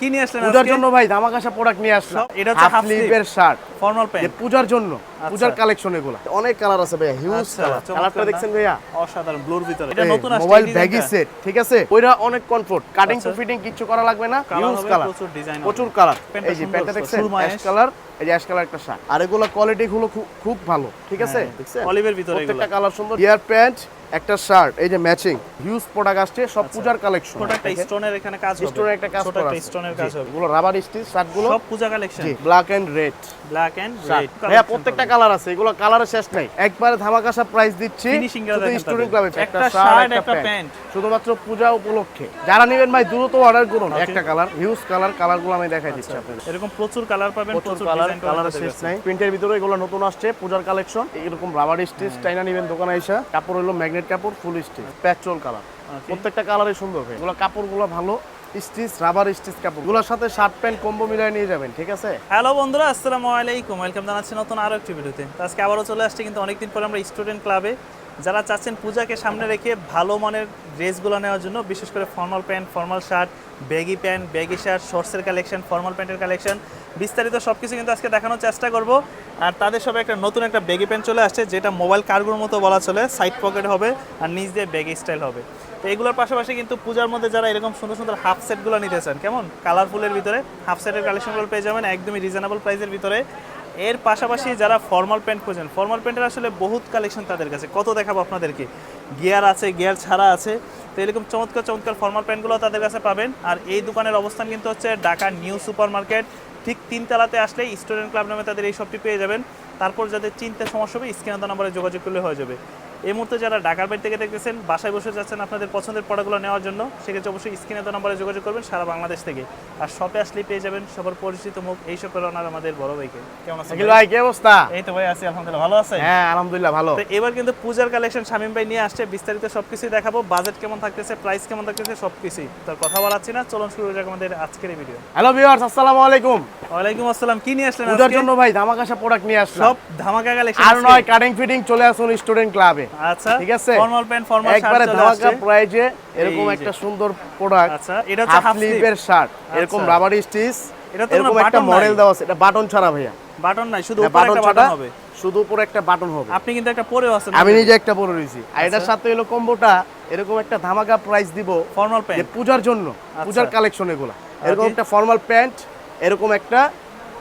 কি নিয়ে আসলেন পূজার জন্য ভাই ধামাকাশা প্রোডাক্ট নিয়ে আসলাম। এটা হচ্ছে হাফ স্লিভের শার্ট ফর্মাল প্যান্ট পূজার জন্য। পূজার কালেকশন এগুলো। অনেক কালার আছে ভাইয়া হিউজ আচ্ছা, কালার কালারটা দেখছেন ভাইয়া? অসাধারণ ব্লুর ভিতরে। এটা নতুন আসছে মোবাইল ব্যাগি সেট ঠিক আছে? ওইটা অনেক কমফোর্ট কাটিং টু আচ্ছা। ফিটিং কিছু করা লাগবে না হিউজ কালার প্রচুর ডিজাইন প্রচুর কালার এই যে প্যান্টটা দেখছেন? অ্যাশ। কালার এই যে অ্যাশ কালার একটা শার্ট আর এগুলো কোয়ালিটি গুলো খুব খুব ভালো ঠিক আছে? দেখছেন? অলিভের ভিতরে এগুলো। প্রত্যেকটা কালার সুন্দর। ইয়ার প্যান্ট একটা শার্ট এই যে ম্যাচিং হিউজ প্রোডাক্ট আসছে সব পূজার কালেকশন ছোট একটা স্টোনের এখানে কাজ হবে। স্টোনের একটা কাজ করা স্টোনের কাজ হবে। এগুলো রাবার স্টিচ শার্টগুলো সব Puja collection G black and red black and red ভাইয়া প্রত্যেকটা কালার আছে এগুলো কালারের শেষ নাই। একবারে ধামাকাশা প্রাইস দিচ্ছি স্টুডেন্ট ক্লাবে একটা শার্ট, একটা প্যান্ট। শুধুমাত্র পূজা উপলক্ষে। যারা নেবেন ভাই দ্রুত অর্ডার করুন। একটা কালার হিউজ কালার কালারগুলো আমি দেখাই দিচ্ছি আপনাদের। এরকম প্রচুর কালার পাবেন প্রচুর প্রচুর কালার শেষ নাই। প্রিন্টের ভিতরে এগুলো নতুন আসছে পূজার কালেকশন এরকম রাবার স্টিচ চাইনা নেবেন দোকানে এসে কাপড় হলো ম্যাগনেট কাপড় ফুল স্টিচ পেট্রোল কালার প্রত্যেকটা কালারই সুন্দর এগুলো কাপড়গুলো ভালো। স্টিচ, রাবার স্টিচ কাপড়। গুলোর সাথে শার্ট, প্যান্ট, কম্বো মিলিয়ে নিয়ে যাবেন, ঠিক আছে? হ্যালো বন্ধুরা, আসসালামু আলাইকুম। ওয়েলকাম জানাচ্ছি নতুন আরও একটি ভিডিওতে। আজকে আবারও চলে আসছি, কিন্তু অনেকদিন পরে আমরা স্টুডেন্ট ক্লাবে যারা চাচ্ছেন পূজাকে সামনে রেখে ভালো মানের ড্রেসগুলো নেওয়ার জন্য, বিশেষ করে formal pant formal shirt baggy pant baggy shirt শর্টসের collection formal প্যান্টের কালেকশন বিস্তারিত সব কিছু কিন্তু আজকে দেখানোর চেষ্টা করব। আর তাদের সবে একটা নতুন একটা ব্যাগি প্যান্ট চলে আসছে, যেটা মোবাইল কার্গোর মতো বলা চলে সাইড পকেট হবে আর নিচ দিয়ে ব্যাগি স্টাইল হবে। তো এগুলোর পাশাপাশি কিন্তু পূজার মধ্যে যারা এরকম সুন্দর সুন্দর হাফ সেটগুলো নিতে চান, কেমন? কালারফুলের ভিতরে হাফ সেটের কালেকশনগুলো পেয়ে যাবেন একদমই রিজনেবল প্রাইসের ভিতরে। এর পাশাপাশি যারা ফর্মাল প্যান্ট খোঁজেন ফর্মাল প্যান্টের আসলে বহুত কালেকশন তাদের কাছে। কত দেখাবো আপনাদেরকে? গিয়ার আছে গিয়ার ছাড়া আছে। তো এরকম চমৎকার চমৎকার ফর্মাল প্যান্টগুলো তাদের কাছে পাবেন। আর এই দোকানের অবস্থান কিন্তু হচ্ছে ঢাকা নিউ সুপার মার্কেট ঠিক তিনতলাতে আসলে স্টুডেন্ট ক্লাব নামে তাদের এই শপটি পেয়ে যাবেন। তারপর যাদের চিন্তা সমস্যা হবে স্ক্যান নাম্বারে যোগাযোগ করলে হয়ে যাবে। এই মুহূর্তে যারা ঢাকার বাইরে থেকে দেখতেছেন বাসায় বসে যাচ্ছেন আপনাদের পছন্দের প্রোডাক্টগুলো নেওয়ার জন্য সেক্ষেত্রে অবশ্যই স্ক্রিনে তো নাম্বারে যোগাযোগ করবেন সারা বাংলাদেশ থেকে। আর শপে আসলেই পেয়ে যাবেন সবার পরিচিত মুখ এই শপের ওনার আমাদের বড় ভাইকে। কেমন আছেন ভাই? কি অবস্থা? এই তো ভাই আছি আলহামদুলিল্লাহ ভালো আছে হ্যাঁ আলহামদুলিল্লাহ ভালো। তো এবার কিন্তু পূজার কালেকশন শামিম ভাই নিয়ে আসছে বিস্তারিত সবকিছুই দেখাবো বাজেট কেমন থাকতেছে প্রাইস কেমন থাকতেছে সবকিছুই। তার কথা বলাচ্ছি না চলুন শুরু করা যাক আমাদের আজকের এই ভিডিও হ্যালো ভিউয়ার্স আসসালামু আলাইকুম। ওয়ালাইকুম আসসালাম কি নিয়ে আসলেন পূজার জন্য ভাই ধামাকাশা প্রোডাক্ট নিয়ে আসলাম। সব ধামাকা কালেকশন আর নয় কাটিং ফিটিং চলে আসুন স্টুডেন্ট ক্লাবে আচ্ছা ঠিক আছে? ফর্মাল প্যান্ট ফর্মাল একবারে শার্ট ধামাকা প্রাইজে এরকম একটা সুন্দর প্রোডাক্ট আচ্ছা এটা হচ্ছে হাফ স্লিভের শার্ট এরকম আচ্ছা। রাবার স্টিচ এটা তো এরকম একটা মডেল। দেওয়া আছে। এটা বাটন ছাড়া ভাইয়া। বাটন নাই শুধু উপরে একটা বাটন হবে। শুধু উপরে একটা বাটন হবে। আপনি কিন্তু একটা পরেও আছেন। আমি নিজে একটা পরে রয়েছি। আর আচ্ছা। এটার সাথে হলো কম্বোটা এরকম একটা ধামাকা প্রাইস দিব ফর্মাল প্যান্ট পূজার জন্য পূজার কালেকশন এগুলা। এরকম একটা ফর্মাল প্যান্ট এরকম একটা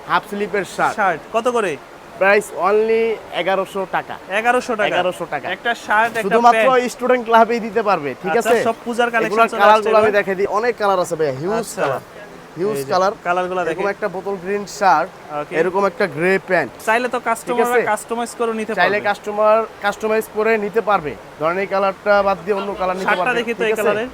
হাফ স্লিপের শার্ট শার্ট কত করে? প্রাইস অনলি এগারোশো টাকা। এগারোশো টাকা। 1100 টাকা। একটা শার্ট শুধুমাত্র স্টুডেন্ট ক্লাবেই দিতে পারবে ঠিক আচ্ছা, আছে? সব পূজার কালেকশন এগুলোর কালারগুলো আমি। দেখাই দিই। অনেক কালার আছে ভাইয়া হিউজ আচ্ছা। কালার হিউজ কালার কালারগুলো একটা বোতল গ্রিন শার্ট এরকম একটা গ্রে প্যান্ট চাইলে তো কাস্টমাররা কাস্টমাইজ করে নিতে চাইলে কাস্টমার কাস্টমাইজ করে নিতে পারবে। ধরেন এই কালারটা বাদ দিয়ে অন্য কালার নিতে শার্টটা দেখি তো এই আছে?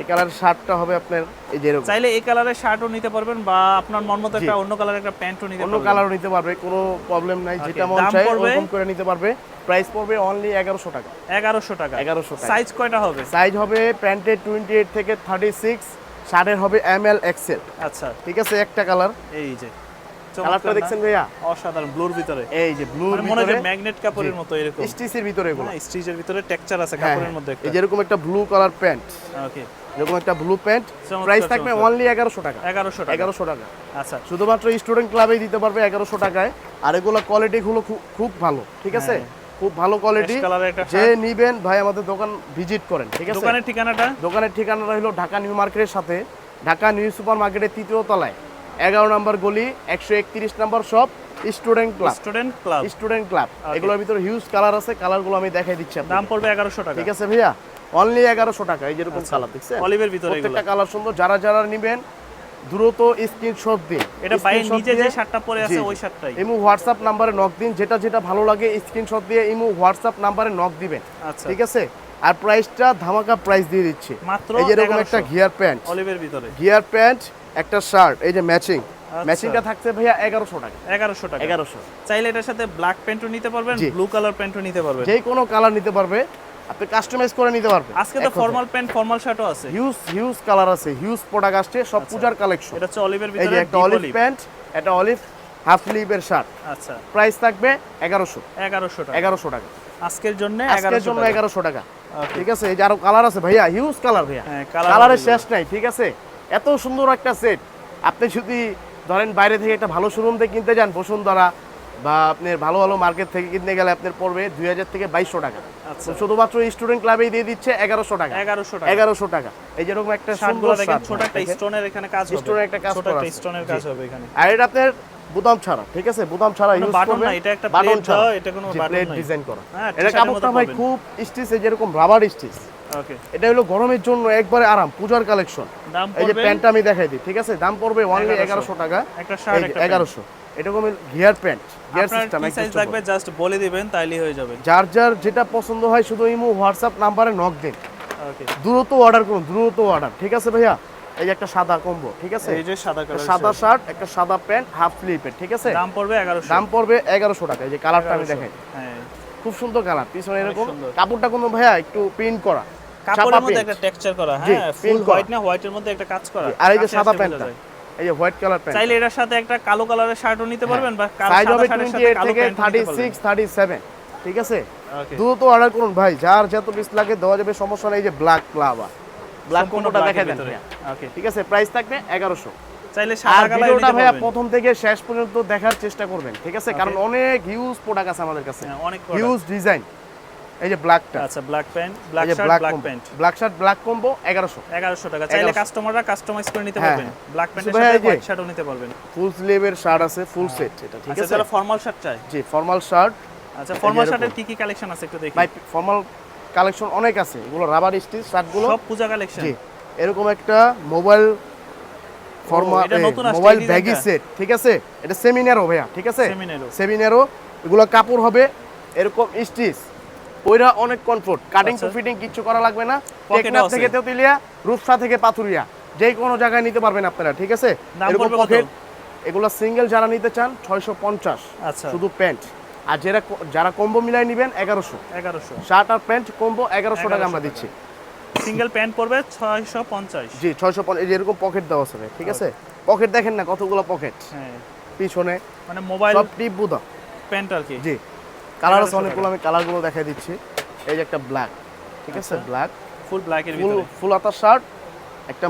এই কালার শার্টটা হবে আপনার এই যে এরকম। চাইলে এই কালারের শার্টও নিতে পারবেন বা আপনার মন মতো একটা অন্য কালারের একটা প্যান্টও নিতে অন্য কালারও নিতে পারবে কোনো প্রবলেম নাই যেটা মন চায় ওরকম করে নিতে পারবে। প্রাইস পড়বে অনলি এগারোশো টাকা। এগারোশো টাকা। এগারোশো টাকা। সাইজ কয়টা হবে? সাইজ হবে প্যান্টের টোয়েন্টি এইট থেকে থার্টি সিক্স শার্টের হবে এম এল এক্সেল আচ্ছা। ঠিক আছে একটা কালার এই যে। কালারটা দেখছেন ভাইয়া? অসাধারণ ব্লুর ভিতরে। এই যে ব্লু মানে মনে হয় ম্যাগনেট কাপড়ের মতো এরকম। স্টিচের ভিতরে এগুলো। হ্যাঁ স্টিচের ভিতরে টেক্সচার আছে হ্যাঁ, কাপড়ের মধ্যে একটা। এই যেরকম একটা ব্লু কালার প্যান্ট ওকে এরকম একটা ব্লু প্যান্ট প্রাইস থাকবে অনলি এগারোশো টাকা। এগারোশো টাকা। এগারোশো টাকা। আচ্ছা। শুধুমাত্র স্টুডেন্ট ক্লাবেই দিতে পারবে এগারোশো টাকায়। আর এগুলো কোয়ালিটি গুলো খুব ভালো ঠিক আছে? খুব ভালো কোয়ালিটি যে নিবেন ভাই আমাদের দোকান ভিজিট করেন ঠিক আছে? দোকানের ঠিকানাটা? দোকানের ঠিকানাটা হলো ঢাকা নিউ মার্কেটের সাথে ঢাকা নিউ সুপার মার্কেটের তৃতীয় তলায়। এগারো নম্বর গলি একশো একত্রিশ নম্বর shop student club student club student club এগুলোর ভিতরে হিউজ কালার আছে কালারগুলো আমি দেখাই দিচ্ছি দাম পড়বে এগারোশো টাকা। ঠিক আছে ভাইয়া? অনলি এগারোশো টাকা এই যেরকম আচ্ছা। কালার দেখছেন? অলিভের ভিতরে প্রত্যেকটা কালার সুন্দর। যারা যারা নিবেন দ্রুত স্ক্রিনশট দিন। এটা বাইরে নিজে যে শার্টটা পরে আছে ওই শার্টটাই। ইমু হোয়াটসঅ্যাপ নাম্বারে নক দিন। যেটা যেটা ভালো লাগে স্ক্রিনশট দিয়ে ইমু হোয়াটসঅ্যাপ নাম্বারে নক দিবেন। আচ্ছা। ঠিক আছে? আর প্রাইসটা ধামাকা প্রাইস দিয়ে দিচ্ছি। মাত্র এই একটা গিয়ার প্যান্ট অলিভের ভিতরে। গিয়ার প্যান্ট একটা শার্ট এই যে ম্যাচিং আচ্ছা। ম্যাচিংটা থাকছে ভাইয়া এগারোশো টাকা। এগারোশো টাকা। এগারোশো। চাইলে এটার সাথে ব্ল্যাক প্যান্টও নিতে পারবেন ব্লু কালার প্যান্টও নিতে পারবেন। যে কোনো কালার নিতে পারবে। আপনি কাস্টমাইজ করে নিতে পারবে আজকে তো ফর্মাল প্যান্ট ফর্মাল শার্টও আছে। হিউজ হিউজ কালার আছে হিউজ প্রোডাক্ট আসছে সব পূজার কালেকশন এটা হচ্ছে অলিভের ভিতরে এই যে একটা অলিভ প্যান্ট একটা অলিভ হাফ স্লিভের শার্ট আচ্ছা। প্রাইস থাকবে এগারোশো। এগারোশো টাকা। এগারোশো টাকা। আজকের জন্য আজকের এগারোশো জন্য টাকা। এগারোশো টাকা। ঠিক আছে এই যে আরও কালার আছে ভাইয়া হিউজ কালার ভাইয়া। হ্যাঁ, কালারের শেষ নাই ঠিক আছে? এত সুন্দর একটা সেট আপনি যদি ধরেন বাইরে থেকে একটা ভালো শোরুম থেকে কিনতে যান বসুন্ধরা বা আপনি ভালো ভালো মার্কেট থেকে কিনতে গেলে আপনার পড়বে দুই হাজার থেকে বাইশশো টাকা। আচ্ছা। শুধুমাত্র স্টুডেন্ট ক্লাবেই দিয়ে দিচ্ছে এগারোশো টাকা। এগারোশো টাকা। এগারোশো টাকা। এই যেরকম একটা ছোট একটা স্টোনের এখানে কাজ স্টোনের একটা কাজ। স্টোনের কাজ হবে এখানে। আর এটা আপনার বুতাম ছাড়া ঠিক আছে? বুতাম ছাড়া ইউজ করবেন এটা একটা বাটন ছাড়া। এটা কোনো নাই। ডিজাইন করা। হ্যাঁ, এটা কাপড়টা ভাই। খুব স্টিচে যেরকম রাবার স্টিচ ওকে এটা হলো গরমের জন্য একবারে আরাম পূজার কালেকশন এই যে প্যান্টটা আমি দেখাই দিই ঠিক আছে? দাম পড়বে অনলি 1100 এগারোশো টাকা। একটা এগারোশো। এরকম গিয়ার প্যান্ট গিয়ার সিস্টেম কি সাইজ লাগবে? জাস্ট বলে দিবেন তাইলেই হয়ে যাবে। যার যার যেটা পছন্দ হয় শুধু ইমো হোয়াটসঅ্যাপ নাম্বারে নক দিন। ওকে দ্রুত অর্ডার করুন দ্রুত অর্ডার ঠিক আছে ভাইয়া? এই যে একটা সাদা কম্বো ঠিক আছে? এই যে সাদা কালার সাদা শার্ট একটা সাদা প্যান্ট হাফ স্লিপের ঠিক আছে? দাম পড়বে 1100 দাম পড়বে এগারোশো টাকা এই যে কালারটা আমি দেখাই। হ্যাঁ। খুব সুন্দর কালার পিছনে এরকম। কাপড়টা কোনো ভাইয়া একটু প্রিন্ট করা কাপড়ের মধ্যে একটা টেক্সচার করা হ্যাঁ ফুল হোয়াইট না হোয়াইটের মধ্যে একটা কাজ করা। আর এই যে সাদা প্যান্টটা। এই যে হোয়াইট কালার প্যান্ট। চাইলে এটার সাথে একটা কালো কালারের শার্টও নিতে পারবেন বা সাইজ হবে শার্টের টোয়েন্টি সাথে এইট কালো থেকে প্যান্ট থার্টি নিতে পারবেন। সিক্স থার্টি সেভেন ঠিক আছে? দ্রুত অর্ডার করুন ভাই যার যত পিস লাগে দেওয়া যাবে সমস্যা নেই যে ব্ল্যাক প্লাবা ব্ল্যাক কোনটা দেখা দেন ওকে ঠিক আছে প্রাইস থাকবে এগারোশো। চাইলে সাদা কালার ভিডিওটা ভাইয়া প্রথম থেকে শেষ পর্যন্ত দেখার চেষ্টা করবেন ঠিক আছে? কারণ অনেক হিউজ প্রোডাক্ট আছে আমাদের কাছে। হ্যাঁ, অনেক হিউজ ডিজাইন এই যে ব্ল্যাকটা আচ্ছা black pant black shirt black pant black shirt black combo এগারোশো। 1100 টাকা। চাইলে কাস্টমাররা কাস্টমাইজ করে নিতে হ্যাঁ, পারবেন। ব্ল্যাক প্যান্টের সাথে হোয়াইট শার্টও নিতে পারবেন। ফুল স্লিভের শার্ট আছে ফুল সেট এটা ঠিক আছে। যারা ফর্মাল শার্ট চায়। জি ফর্মাল শার্ট আচ্ছা ফর্মাল এরকম। শার্টের কি কি কালেকশন আছে একটু দেখি। ভাই ফর্মাল কালেকশন অনেক আছে। এগুলো রাবার স্টিচ শার্টগুলো সব পূজা কালেকশন জি এরকম একটা মোবাইল ফর্মা এটা নতুন আসছে, মোবাইল ব্যাগি সেট ঠিক আছে? এটা সেমিনারও ভাইয়া ঠিক আছে? Seminaro। সেমিনারও এগুলো কাপড় হবে এরকম স্টিচ ওইটা অনেক কমফোর্ট কাটিং টু আচ্ছা। ফিটিং কিচ্ছু করা লাগবে না। থেকে তেতুলিয়া রূপসা থেকে পাথুরিয়া। যে কোনো জায়গায় নিতে পারবেন আপনারা ঠিক আছে? এরকম পকেট এগুলো সিঙ্গেল যারা নিতে চান ছয়শো পঞ্চাশ। আচ্ছা। শুধু প্যান্ট আর যারা যারা কম্বো মিলাই নেবেন এগারোশো। 1100 শার্ট আর প্যান্ট কম্বো এগারোশো টাকা আমরা দিচ্ছি। সিঙ্গেল প্যান্ট পড়বে 650 জি ছয়শো যে এরকম পকেট দেওয়া আছে ঠিক আছে? পকেট দেখেন না কতগুলো পকেট হ্যাঁ। পিছনে মানে মোবাইল সব টিপ বুদা। প্যান্ট আর কি? জি। কালার আছে অনেকগুলো আমি কালারগুলো দেখাই দিচ্ছি। এই যে একটা ব্ল্যাক ঠিক আছে। ব্ল্যাক ফুল ব্ল্যাক এর ফুল ভিতরে? ফুল হাতার শার্ট একটা।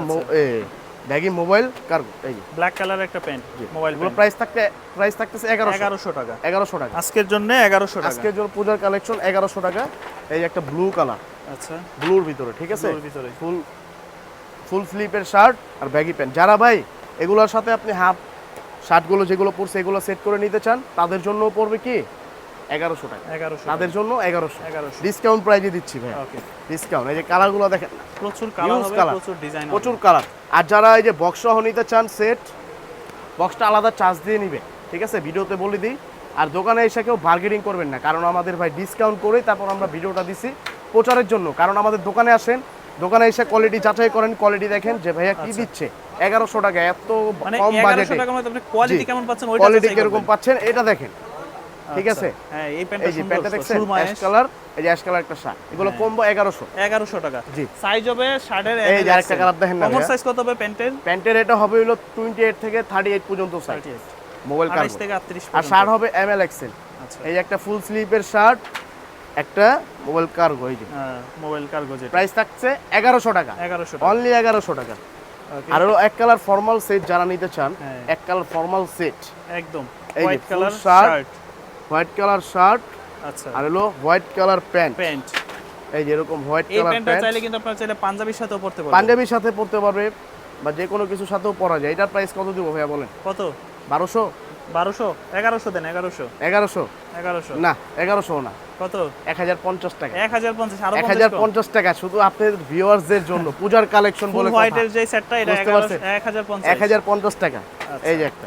ব্যাগি মোবাইল কার্গো এই যে। ব্ল্যাক কালার একটা প্যান্ট মোবাইল প্যান্ট প্রাইস থাকতে প্রাইস থাকতেছে এগারোশো। 1100 টাকা। এগারোশো টাকা। আজকের জন্য 1100 টাকা। আজকে জন্য পূজার কালেকশন এগারোশো টাকা। এই যে একটা ব্লু কালার আচ্ছা। ব্লুর ভিতরে ঠিক আছে? ব্লুর ভিতরে। ফুল ফুল স্লিপের শার্ট আর ব্যাগি প্যান্ট যারা ভাই এগুলোর সাথে আপনি হাফ শার্টগুলো যেগুলো পরছে এগুলো সেট করে নিতে চান তাদের জন্য পড়বে কি? এগারোশো টাকা। 1100 তাদের জন্য এগারোশো। 1100 ডিসকাউন্ট প্রাইজে দিচ্ছি ভাই। ওকে ডিসকাউন্ট এই যে কালারগুলো দেখেন। প্রচুর কালার প্রচুর ডিজাইন প্রচুর কালার আর যারা এই যে বক্স সহ নিতে চান সেট বক্সটা আলাদা চার্জ দিয়ে নিবে। ঠিক আছে? ভিডিওতে বলে দিই। আর দোকানে এসে কেউ বার্গেনিং করবেন না। কারণ আমাদের ভাই ডিসকাউন্ট করে তারপর আমরা ভিডিওটা দিছি প্রচারের জন্য। কারণ আমাদের দোকানে আসেন দোকানে এসে কোয়ালিটি যাচাই করেন কোয়ালিটি দেখেন যে ভাইয়া কি দিচ্ছে। এগারোশো টাকা এত মানে কম বাজেটে আপনি কোয়ালিটি কেমন পাচ্ছেন কোয়ালিটি কীরকম পাচ্ছেন এটা দেখেন। ঠিক আচ্ছা। আছে? হ্যাঁ এই প্যান্টটা সুন্দর প্যান্টটা দেখছেন? অ্যাশ কালার এই যে অ্যাশ কালার একটা শার্ট। এগুলো হ্যাঁ। কম্বো এগারোশো। 1100 টাকা। জি। সাইজ হবে শার্টের এই যে আরেকটা কালার দেখেন না কমর সাইজ কত হবে প্যান্টের? প্যান্টের এটা হবে হলো টোয়েন্টি এইট থেকে থার্টি এইট পর্যন্ত সাইজ 38 মোবাইল 28 থেকে 38 আর শার্ট হবে এম এল এক্সেল আচ্ছা। এই একটা ফুল স্লিপের শার্ট একটা মোবাইল কার্গো এই যে। হ্যাঁ মোবাইল কার্গো যেটা। প্রাইস থাকছে এগারোশো টাকা। 1100 অনলি এগারোশো টাকা। আর হলো এক কালার ফর্মাল সেট যারা নিতে চান হ্যাঁ। এক কালার ফর্মাল সেট একদম। White colour shirt white colour shirt আচ্ছা। আর হলো হোয়াইট কালার প্যান্ট। প্যান্ট। এই যে এরকম হোয়াইট কালার প্যান্ট। চাইলে কিন্তু আপনারা চাইলে পাঞ্জাবির সাথেও পড়তে পারবেন। পাঞ্জাবির সাথে পরতে পারবে বা যে কোনো কিছুর সাথেও পরা যায়। এটার প্রাইস কত দিব ভাইয়া বলেন? কত? বারোশো? বারোশো? এগারোশো দেন এগারোশো। এগারোশো? এগারোশো। না এগারোশো না। কত? এক হাজার পঞ্চাশ টাকা। এক হাজার পঞ্চাশ এক হাজার পঞ্চাশ টাকা শুধু আপনাদের ভিউয়ার্সদের জন্য। পূজার কালেকশন বলে হোয়াইটের যে সেটটা এটা? এক হাজার পঞ্চাশ। এক হাজার পঞ্চাশ টাকা। আচ্ছা। এই যে একটা।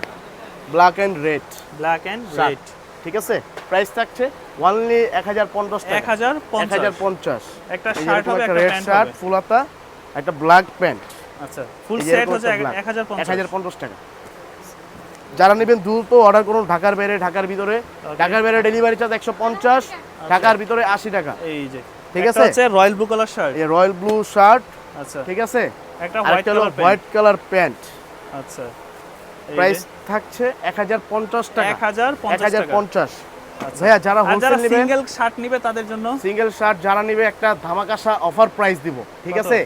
Black and red black and. Red ঠিক আছে? প্রাইস থাকছে অনলি এক হাজার পঞ্চাশ এক হাজার এক হাজার পঞ্চাশ। একটা শার্ট হবে রেড শার্ট হবে। ফুলাতা একটা ব্ল্যাক প্যান্ট আচ্ছা ফুল সেট হচ্ছে এক হাজার এক হাজার পঞ্চাশ টাকা। যারা নেবেন দ্রুত অর্ডার করুন ঢাকার বাইরে ঢাকার ভিতরে। ঢাকার বাইরে ডেলিভারি চার্জ একশো পঞ্চাশ ঢাকার ভিতরে আশি টাকা। এই যে। ঠিক আছে? হচ্ছে রয়্যাল ব্লু কালার শার্ট এই রয়্যাল ব্লু শার্ট আচ্ছা। ঠিক আছে? একটা হোয়াইট কালার প্যান্ট আচ্ছা। প্রাইস থাকছে এক হাজার পঞ্চাশ টাকা। এক হাজার এক হাজার পঞ্চাশ। আচ্ছা। ভাইয়া যারা হোলসেল নেবেন সিঙ্গেল শার্ট নিবে তাদের জন্য? সিঙ্গেল শার্ট যারা নিবে একটা ধামাকাশা অফার প্রাইস দিব ঠিক আছে?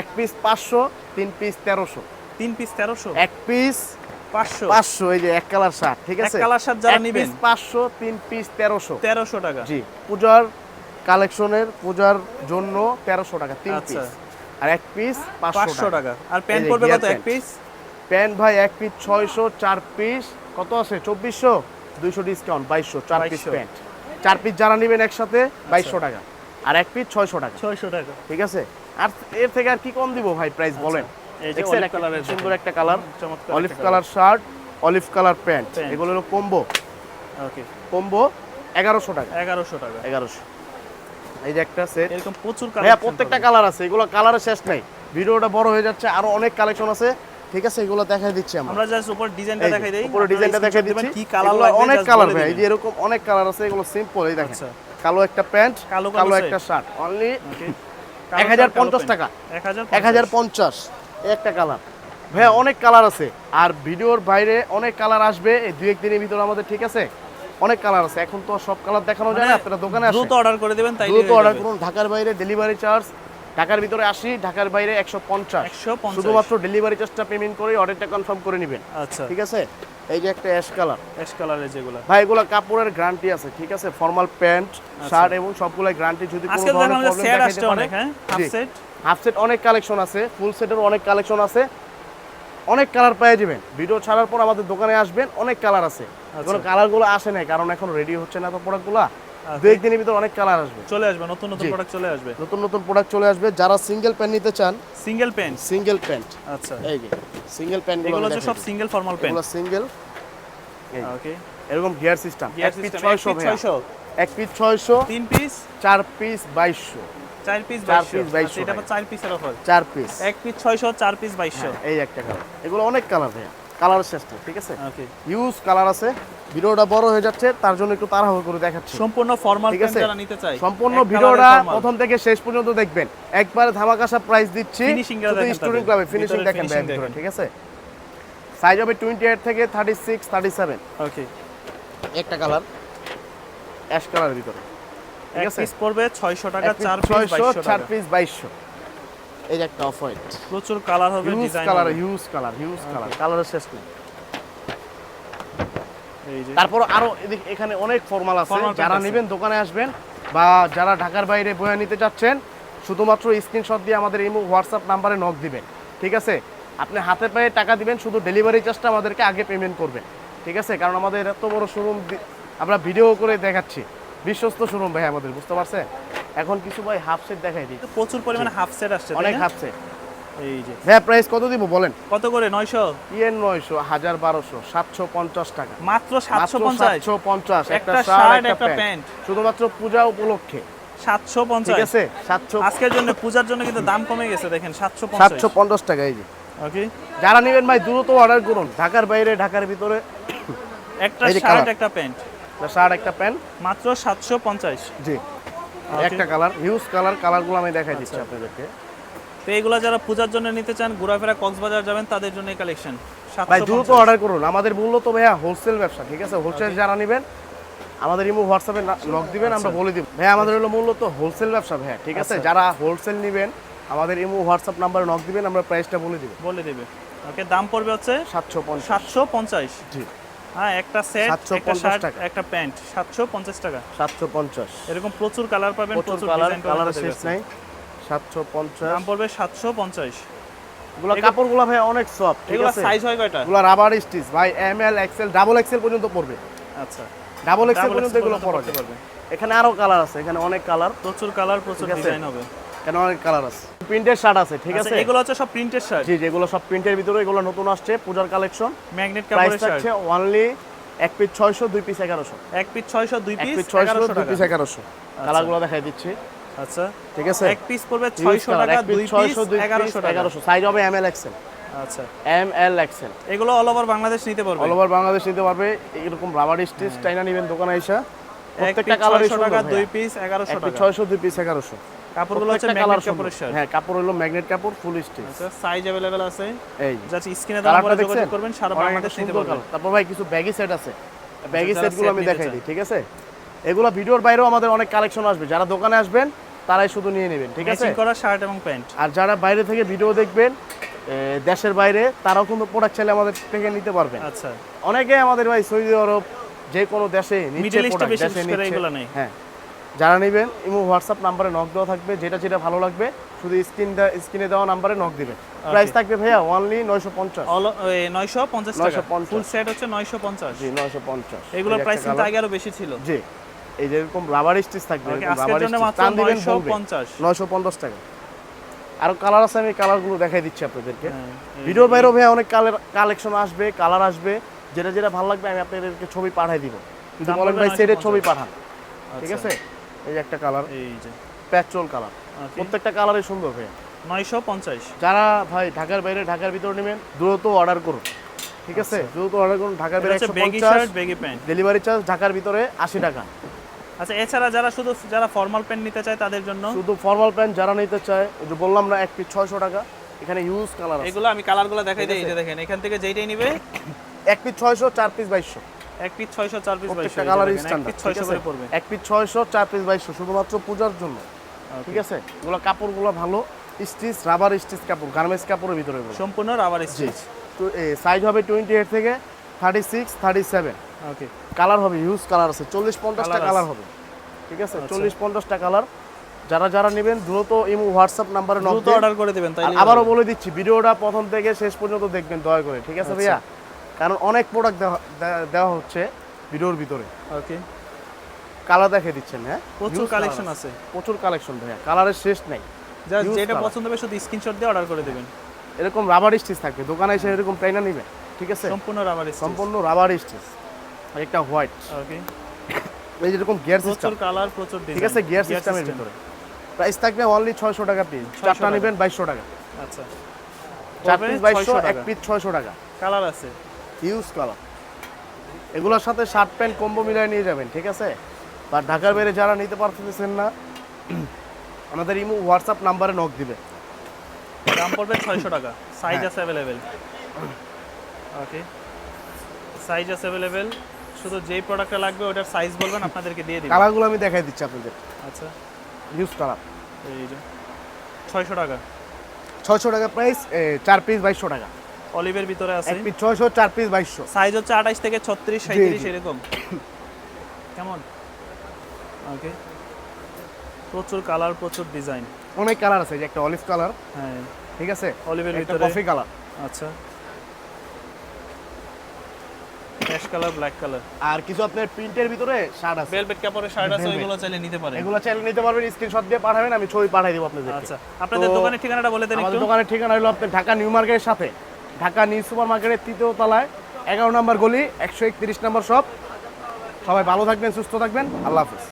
এক পিস পাঁচশো তিন পিস তেরোশো। তিন পিস তেরোশো? এক পিস পাঁচশো। পাঁচশো এই যে এক কালার শার্ট ঠিক এক আছে? কালার শার্ট যারা এক নিবেন? পিস পাঁচশো তিন পিস তেরোশো। তেরোশো টাকা। জি পূজার কালেকশনের পূজার জন্য তেরোশো টাকা তিন আচ্ছা। পিস আর এক পিস পাঁচশো টাকা। আর প্যান্ট পড়বে কত? এক পিস প্যান্ট ভাই এক পিস ছয়শো চার পিস কত আছে? চব্বিশশো? দুইশো ডিসকাউন্ট বাইশশো চার পিস প্যান্ট চার পিস যারা নেবেন একসাথে বাইশশো টাকা। আর এক পিস ছয়শো টাকা। ছয়শো টাকা। ঠিক আছে? আর এর থেকে আর কি কম দিব ভাই প্রাইস বলেন? আচ্ছা। colour-এর সুন্দর একটা colour olive colour shirt olive colour pant এগুলো হলো কম্বো ওকে কম্বো এগারোশো টাকা। এগারোশো টাকা। এগারোশো। এই যে একটা সেট এরকম প্রচুর কালার প্রত্যেকটা কালার আছে। এগুলো কালারের শেষ নাই। ভিডিওটা বড় হয়ে যাচ্ছে। আরও অনেক কালেকশন আছে। ঠিক আছে এগুলো দেখাই দিচ্ছি আমরা। আমরা জাস্ট উপর ডিজাইনটা দেখাই দেই উপরে ডিজাইনটা দেখাই দিচ্ছি। কি কালার লাগবে অনেক কালার ভাই এই যে এরকম অনেক কালার আছে এগুলো সিম্পল এই দেখেন। আচ্ছা। কালো একটা প্যান্ট কালো। একটা শার্ট অনলি ওকে এক হাজার পঞ্চাশ টাকা। এক হাজার এক হাজার পঞ্চাশ। একটা কালার ভাইয়া অনেক কালার আছে। আর ভিডিওর বাইরে অনেক কালার আসবে এই দুই একদিনের ভিতরে আমাদের ঠিক আছে? অনেক কালার আছে। এখন তো সব কালার দেখানো যায় না আপনারা দোকানে আসেন। দ্রুত অর্ডার করে দিবেন তাই দ্রুত অর্ডার করুন ঢাকার বাইরে ডেলিভারি চার্জ ঢাকার ভিতরে আশি ঢাকার বাইরে একশো পঞ্চাশ। শুধুমাত্র ডেলিভারি চার্জটা পেমেন্ট করে অর্ডারটা কনফার্ম করে নেবেন। আচ্ছা। ঠিক আছে? এই যে একটা অ্যাশ কালার অ্যাশ কালারের যেগুলো। ভাই এগুলো কাপড়ের গ্যারান্টি আছে ঠিক আছে? ফর্মাল প্যান্ট শার্ট এবং সবগুলাই গ্যারান্টি যদি কোনো আজকে ধরনের প্রবলেম দেখাইতে আসছে পারে। অনেক হ্যাঁ? হাফ সেট হাফ সেট অনেক কালেকশন আছে ফুল সেটের অনেক কালেকশন আছে। অনেক কালার পেয়ে যাবেন। ভিডিও ছাড়ার পর আমাদের দোকানে আসবেন অনেক কালার আছে। এগুলো কালারগুলো আসে নাই কারণ এখন রেডি হচ্ছে না তো প্রোডাক্টগুলো দু একদিনের ভিতর অনেক কালার আসবে। চলে আসবে নতুন নতুন প্রোডাক্ট চলে আসবে। নতুন নতুন প্রোডাক্ট চলে আসবে। যারা সিঙ্গেল প্যান্ট নিতে চান সিঙ্গেল প্যান্ট সিঙ্গেল প্যান্ট আচ্ছা। এই যে সিঙ্গেল প্যান্ট এগুলো হচ্ছে সব সিঙ্গেল ফর্মাল প্যান্ট এগুলো সিঙ্গেল ওকে এরকম গিয়ার সিস্টেম গিয়ার সিস্টেম ছয়শো ছয়শো। এক পিস ছয়শো তিন পিস চার পিস বাইশশো। চার পিস চার বাইশশো। 2200 আচ্ছা, এটা আবার চার পিসের অফার চার পিস এক পিস ছয়শো চার পিস বাইশশো। এই একটা কালার এগুলো অনেক কালার ভাইয়া। কালার শ্রেষ্ঠ ঠিক আছে? ওকে ইউজ কালার আছে। ভিডিওটা বড় হয়ে যাচ্ছে তার জন্য একটু তাড়াহুড়ো করে দেখাচ্ছি। সম্পূর্ণ ফর্মাল ঠিক আছে? যারা নিতে চাই সম্পূর্ণ ভিডিওটা প্রথম থেকে শেষ পর্যন্ত দেখবেন। একবার ধামাকাশা প্রাইস দিচ্ছি। ফিনিশিং স্টুডেন্ট ক্লাবে ফিনিশিং দেখেন ঠিক আছে? সাইজ হবে 28 থেকে 36 37 ওকে একটা কালার অ্যাশ কালারের ভিতরে। ঠিক আছে? পিস পড়বে 600 টাকা 4 পিস 2200 এই যে একটা অফ হোয়াইট প্রচুর কালার হবে huge colour huge colour huge colour কালারের শেষ নেই। তারপর আরও এদিকে এখানে অনেক ফর্মাল আছে। যারা নেবেন দোকানে আসবেন বা যারা ঢাকার বাইরে বয়ে নিতে চাচ্ছেন শুধুমাত্র স্ক্রিনশট দিয়ে আমাদের এই হোয়াটসঅ্যাপ নাম্বারে নক দিবেন। ঠিক আছে? আপনি হাতে পায়ে টাকা দিবেন শুধু ডেলিভারি চার্জটা আমাদেরকে আগে পেমেন্ট করবেন। ঠিক আছে? কারণ আমাদের এত বড় শোরুম আমরা ভিডিও করে দেখাচ্ছি। বিশ্বস্ত শোরুম ভাই আমাদের বুঝতে পারছেন? এখন কিছু ভাই হাফ সেট দেখাই দিই। প্রচুর পরিমাণে হাফ সেট আসছে অনেক হাফ সেট এই যে। প্রাইস কত দিব বলেন? কত করে? নয়শো? ইয়েন বারোশো সাতশো পঞ্চাশ টাকা। মাত্র সাতশো পঞ্চাশ। সাতশো পঞ্চাশ একটা একটা শার্ট একটা প্যান্ট। শুধুমাত্র পূজা উপলক্ষে। ঠিক আছে? আজকের জন্য পূজার জন্য কিন্তু দাম কমে গেছে দেখেন সাতশো সাতশো পঞ্চাশ পঞ্চাশ টাকা এই যে। ওকে যারা নেবেন ভাই দ্রুত অর্ডার করুন। ঢাকার বাইরে ঢাকার ভিতরে। একটা শার্ট একটা প্যান্ট। শার্ট একটা প্যান্ট। মাত্র সাতশো পঞ্চাশ। জি। Okay. একটা কালার হিউজ কালার কালারগুলো আমি দেখাই দিচ্ছি আচ্ছা। আপনাদেরকে। তো এইগুলো যারা পূজার জন্য নিতে চান ঘোরাফেরা কক্সবাজার যাবেন তাদের জন্য কালেকশন ভাই দ্রুত অর্ডার করুন। আমাদের মূল্য তো ভাইয়া হোলসেল ব্যবসা ঠিক আছে? হোলসেল যারা নেবেন আমাদের ইমো হোয়াটসঅ্যাপে লক দিবেন আমরা বলে দিব। ভাই আমাদের হলো মূল্য তো হোলসেল ব্যবসা ভাইয়া ঠিক আছে? আচ্ছা। যারা হোলসেল নেবেন আমাদের ইমো হোয়াটসঅ্যাপ নাম্বারে নক দিবেন আমরা প্রাইসটা বলে দিব। বলে দেবে। ওকে দাম পড়বে হচ্ছে সাতশো পঞ্চাশ। সাতশো পঞ্চাশ। জি। হ্যাঁ একটা সেট একটা শার্ট একটা প্যান্ট সাতশো পঞ্চাশ টাকা। সাতশো পঞ্চাশ। এরকম প্রচুর কালার পাবেন প্রচুর প্রচুর কালার শেষ নাই। সাতশো পঞ্চাশ। দাম পড়বে সাতশো পঞ্চাশ। এগুলো কাপড়গুলো ভাই অনেক সফট ঠিক এগুলো সাইজ হয় কয়টা? এগুলো রাবার স্টিচ ভাই M L XL double XL পর্যন্ত পড়বে। আচ্ছা। ডাবল এক্সেল Double পর্যন্ত এগুলো পরা পারবে। এখানে আরও কালার আছে এখানে অনেক কালার প্রচুর কালার প্রচুর। ডিজাইন হবে। এখানে অনেক কালার আছে। প্রিন্টের শার্ট আছে ঠিক আচ্ছা আছে? এগুলো হচ্ছে সব প্রিন্টেড শার্ট জি যেগুলো সব প্রিন্টের ভিতরে এগুলো নতুন আসছে পূজার কালেকশন ম্যাগনেট কাপড়ের শার্ট থাকছে অনলি এক পিস ছয়শো দুই পিস এগারোশো। এক পিস ছয়শো দুই এক পিস পিস ছয়শো এগারোশো দুই পিস এগারোশো। কালারগুলো দেখাই দিচ্ছি। আচ্ছা। ঠিক আছে? এক পিস পড়বে Huge ছয়শো colour, টাকা দুই পিস 600, দুই piece এগারোশো টাকা। 1100 সাইজ হবে এম এল এক্সেল আচ্ছা। এম এল এক্সেল এগুলো অল ওভার বাংলাদেশ নিতে পারবে? অল ওভার বাংলাদেশ নিতে পারবে। এরকম রাবার স্টিচ চাইনা নেবেন দোকানে এসে। প্রত্যেকটা পিস কালারই টাকা দুই পিস এগারোশো টাকা। ছয়শো দুই পিস এগারোশো। কাপড়গুলো হচ্ছে ম্যাগনেট কাপড়ের শার্ট হ্যাঁ কাপড় হলো ম্যাগনেট কাপড় ফুল স্টিচ আচ্ছা সাইজ অ্যাভেলেবেল আছে। এই জাস্ট স্ক্রিনে যোগাযোগ করবেন সারা বাংলাদেশ নিতে সুন্দর পারবেন। তারপর ভাই কিছু ব্যাগি সেট আছে। ব্যাগি যারা সেটগুলো আমি দেখাই দিই ঠিক আছে? এগুলো ভিডিওর বাইরেও আমাদের অনেক কালেকশন আসবে। যারা দোকানে আসবেন তারাই শুধু নিয়ে নেবেন ঠিক আছে? করা শার্ট এবং প্যান্ট আর যারা বাইরে থেকে ভিডিও দেখবেন দেশের বাইরে তারাও কিন্তু প্রোডাক্ট চাইলে আমাদের থেকে নিতে পারবেন। আচ্ছা। অনেকে আমাদের ভাই সৌদি আরব যে কোনো দেশে product, বেশি দেশে। হ্যাঁ। যারা নেবেন ইমো হোয়াটসঅ্যাপ নাম্বারে নক দেওয়া থাকবে যেটা যেটা ভালো লাগবে শুধু স্ক্রিন স্ক্রিনে দেওয়া নাম্বারে নক দিবে প্রাইস থাকবে ভাইয়া ওনলি নয়শো পঞ্চাশ। নয়শো পঞ্চাশ টাকা। ফুল সেট হচ্ছে নয়শো পঞ্চাশ। জি নয়শো পঞ্চাশ। এগুলোর প্রাইস কিন্তু আগে আরও বেশি ছিল। জি এই যে এরকম রাবার স্টিচ থাকবে রাবার জন্য স্টিচ মাত্র দিবেন নয়শো পঞ্চাশ। নয়শো পঞ্চাশ টাকা। আরও কালার আছে আমি কালারগুলো দেখাই দিচ্ছি আপনাদেরকে। এই ভিডিওর বাইরেও ভাই অনেক কালার কালেকশন আসবে কালার আসবে। যেটা যেটা ভালো লাগবে আমি আপনাদেরকে ছবি পাঠাই দিব। যদি বলেন ভাই সেটের ছবি পাঠান। ঠিক আচ্ছা, আছে? এই একটা কালার। এই যে। পেট্রোল কালার প্রত্যেকটা কালারই সুন্দর ভাই নয়শো পঞ্চাশ। যারা ভাই ঢাকার বাইরে ঢাকার ভিতরে নেবেন দ্রুত অর্ডার করুন। ঠিক আছে? দ্রুত অর্ডার করুন ঢাকার বাইরে একশো পঞ্চাশ। প্যান্ট ডেলিভারি চার্জ ঢাকার ভিতরে আশি টাকা। আচ্ছা এছাড়া যারা শুধু যারা ফর্মাল প্যান্ট নিতে চায় তাদের জন্য? শুধু ফর্মাল প্যান্ট যারা নিতে চায় যে বললাম না এক পিস ছয়শো টাকা। এখানে ইউজ কালার এগুলো আমি কালারগুলো দেখাই দিই এই যে দেখেন এখান থেকে যেইটাই নিবে। এক পিস ছয়শো চার পিস বাইশশো। এক পিস ছয়শো চার পিস কালার স্ট্যান্ডার্ড পিস ছয়শো করে পড়বে। এক পিস ছয়শো চার পিস বাইশশো শুধুমাত্র পূজার জন্য ঠিক আছে? এগুলো কাপড়গুলো ভালো স্টিচ রাবার স্টিচ কাপড় গার্মেন্টস কাপড়ের ভিতরে সম্পূর্ণ রাবার স্টিচ তো সাইজ হবে টোয়েন্টি এইট থেকে thirty six thirty seven okay colour হবে হিউজ কালার আছে চল্লিশ পঞ্চাশটা Colour কালার হবে ঠিক আছে? আচ্ছা। চল্লিশ পঞ্চাশটা কালার যারা যারা নেবেন দ্রুত ইমো হোয়াটসঅ্যাপ নাম্বারে নক দ্রুত অর্ডার করে দিবেন তাই আবারও বলে দিচ্ছি ভিডিওটা প্রথম থেকে শেষ পর্যন্ত দেখবেন দয়া করে ঠিক আছে আচ্ছা। ভাইয়া? কারণ অনেক প্রোডাক্ট দেওয়া হচ্ছে ভিডিওর ভিতরে। ওকে কালার দেখে দিচ্ছেন হ্যাঁ? প্রচুর কালেকশন আছে। প্রচুর কালেকশন ভাইয়া কালারের শেষ নাই। যেটা পছন্দ হবে শুধু স্ক্রিনশট দিয়ে অর্ডার করে দিবেন। এরকম রাবার স্টিচ থাকবে দোকানে এসে এরকম টাইনা নেবেন ঠিক আছে? সম্পূর্ণ রাবার স্টিচ সম্পূর্ণ রাবার স্টিচ একটা হোয়াইট ওকে এই যেরকম গিয়ার সিস্টেম প্রচুর কালার প্রচুর ডিজাইন ঠিক আছে গিয়ার সিস্টেমের ভিতরে। প্রাইস থাকবে অনলি ছয়শো টাকা পিস 600 চারটা নেবেন বাইশশো টাকা। আচ্ছা। চার পড়বে পিস বাইশশো 600 এক পিস ছয়শো টাকা। কালার আছে। ইউজ কালার এগুলোর সাথে শার্ট প্যান্ট কম্বো মিলিয়ে নিয়ে যাবেন ঠিক আছে? বা ঢাকার বাইরে যারা নিতে পারতেছেন না আমাদের ইমো হোয়াটসঅ্যাপ নাম্বারে নক দিবে দাম পড়বে ছয়শো টাকা। সাইজ হ্যাঁ। আছে অ্যাভেলেবেল ওকে সাইজ আছে অ্যাভেলেবেল শুধু যেই প্রোডাক্টটা লাগবে ওটার সাইজ বলবেন আপনাদেরকে দিয়ে দিবেন। কালারগুলো আমি দেখাই দিচ্ছি আপনাদের। আচ্ছা। ইউজ কালার এই যে। ছয়শো টাকা। ছয়শো টাকা প্রাইস চার পিস বাইশশো টাকা। অলিভের ভিতরে আছে। এক পিস ছয়শো চার পিস বাইশশো। সাইজ হচ্ছে আঠাইশ থেকে ছত্রিশ জি, সাঁত্রিশ জি। এরকম। কেমন? ওকে প্রচুর কালার প্রচুর ডিজাইন অনেক কালার আছে যে একটা অলিভ কালার হ্যাঁ। ঠিক আছে? অলিভের একটা ভিতরে। কফি কালার আচ্ছা। অ্যাশ কালার ব্ল্যাক কালার আর কিছু আপনার প্রিন্টের ভিতরে শার্ট আছে। ভেলভেট কাপড়ের শার্ট আছে ওইগুলো চাইলে নিতে পারেন। এগুলো চাইলে নিতে পারবেন স্ক্রিনশট দিয়ে পাঠাবেন আমি ছবি পাঠাই দেবো আপনাদের আচ্ছা। আপনাদের দোকানের ঠিকানাটা বলে দেন একটু। আমাদের দোকানের ঠিকানা হলো আপনার ঢাকা নিউ মার্কেটের সাথে। ঢাকা নিউ সুপার মার্কেটের তৃতীয় তলায় এগারো নম্বর গলি, একশো একত্রিশ নম্বর শপ। সবাই ভালো থাকবেন, সুস্থ থাকবেন। আল্লাহ হাফিজ।